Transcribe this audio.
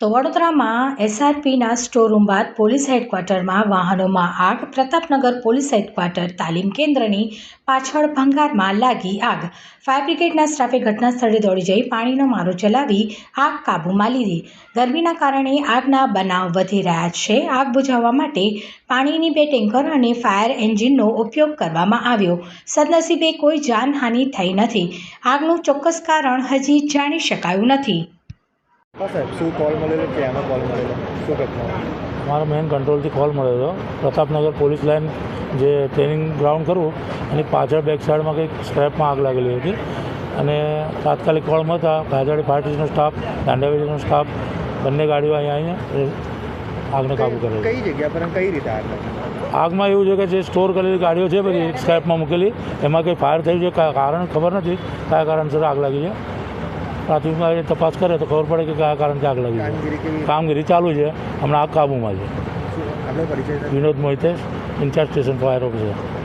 તો વડોદરામાં એસઆરપીના સ્ટોરરૂમ બાદ પોલીસ હેડક્વાર્ટરમાં વાહનોમાં આગ. પ્રતાપનગર પોલીસ હેડક્વાર્ટર તાલીમ કેન્દ્રની પાછળ ભંગારમાં લાગી આગ. ફાયર બ્રિગેડના સ્ટાફે ઘટના સ્થળે દોડી જઈ પાણીનો મારો ચલાવી આગ કાબૂમાં લીધી. ગરમીના કારણે આગના બનાવ વધી રહ્યા છે. આગ બુઝાવવા માટે પાણીની બે ટેન્કર અને ફાયર એન્જિનનો ઉપયોગ કરવામાં આવ્યો. સદનસીબે કોઈ જાનહાનિ થઈ નથી. આગનું ચોક્કસ કારણ હજી જાણી શકાયું નથી. હા સાહેબ શું કોલ મળેલો? ક્યાંનો કોલ મળેલો? શું ઘટના? મારો મેઇન કંટ્રોલથી કોલ મળ્યો હતો. પ્રતાપનગર પોલીસ લાઇન જે ટ્રેનિંગ ગ્રાઉન્ડ કરવું એની પાછળ બેક સાઈડમાં કંઈક સ્ક્રેપમાં આગ લાગેલી હતી. અને તાત્કાલિક કોલ મળતા ગાજાડી ફાયર સ્ટેશનનો સ્ટાફ દાંડાવેલીનો સ્ટાફ બંને ગાડીઓ અહીંયા આવીને આગને કાબૂ કરે કઈ જગ્યા પર કઈ રીતે આગ આગમાં એવું છે કે જે સ્ટોર કરેલી ગાડીઓ છે બધી સ્ક્રેપમાં મૂકેલી. એમાં કંઈ ફાયર થયું છે કારણ ખબર નથી. કયા કારણસર આગ લાગી છે? પ્રાથમિકમાં એ તપાસ કરે તો ખબર પડે કે કયા કારણથી આગ લાગી છે. કામગીરી ચાલુ છે. હમણાં આગ કાબૂમાં છે. Vinod Mohite in-charge station fire officer.